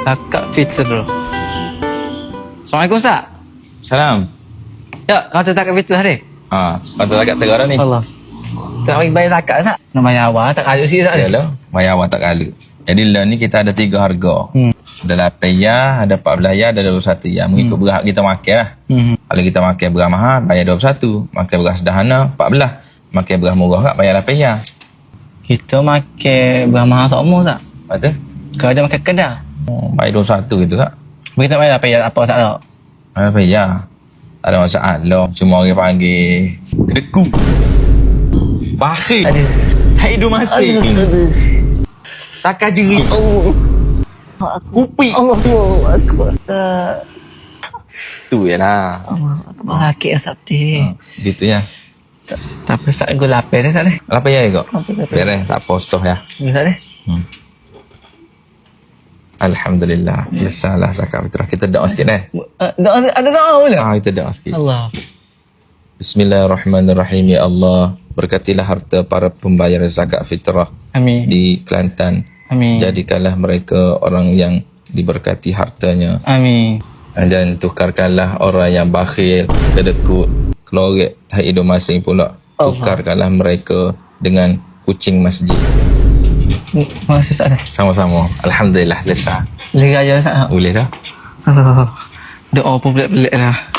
Zakat fitrah. Assalamualaikum Ustaz. Salam. Ya, kata zakat fitrah ni. Ha, kata zakat tergara ni. Allah. Tak bagi bayar zakat Ustaz. Nak bayar awal tak kayu sikit Ustaz. Yalah, bayar awak tak kala. Jadi lah ni kita ada tiga harga. Hmm. Ada 8 ya, ada 14 ya, ada 21 ya. Mengikut beras kita makan lah. Hmm. Kalau kita makan beras mahal, bayar 21. Makan beras sederhana, 14. Makan beras murah kat, bayar 8 ya. Kita makan berapa sama tak? Betul? Kalau ada makan kedai. Oh, bayar 21 gitu tak? Kita bayar apa ya apa tak? Bayar 8 ya. Tak ada masalah. Cuma orang panggil kedeku. Bakhil. Ada. Tak hidup masih. Takkan jeri. Oh. Kupi. Allah Akbar Ustaz. Tu je lah. Allah Akbar. Hakik Ustaz Putih. Ha, gitu ya. Tapi Ustaz gue lapar ni ni. Apa ya kok? Lapar lapar. Beres, tak posoh ya. Ustaz ni. Hmm. Alhamdulillah. Selesailah zakat fitrah. Kita doa sikit eh. Uh, doa, ada doa pula? Ah, kita doa sikit. Allah. Bismillahirrahmanirrahim. Ya Allah, berkatilah harta para pembayar zakat fitrah Amin. di Kelantan. Amin. Jadikanlah mereka orang yang diberkati hartanya. Amin. Dan tukarkanlah orang yang bakhil, kedekut, kelorek, tak hidup masing pula. Allah. Tukarkanlah mereka dengan kucing masjid. Terima kasih Ustaz. Sama-sama. Alhamdulillah, lesah. Lega aja Ustaz. Boleh dah? Doa pun pelik-pelik lah.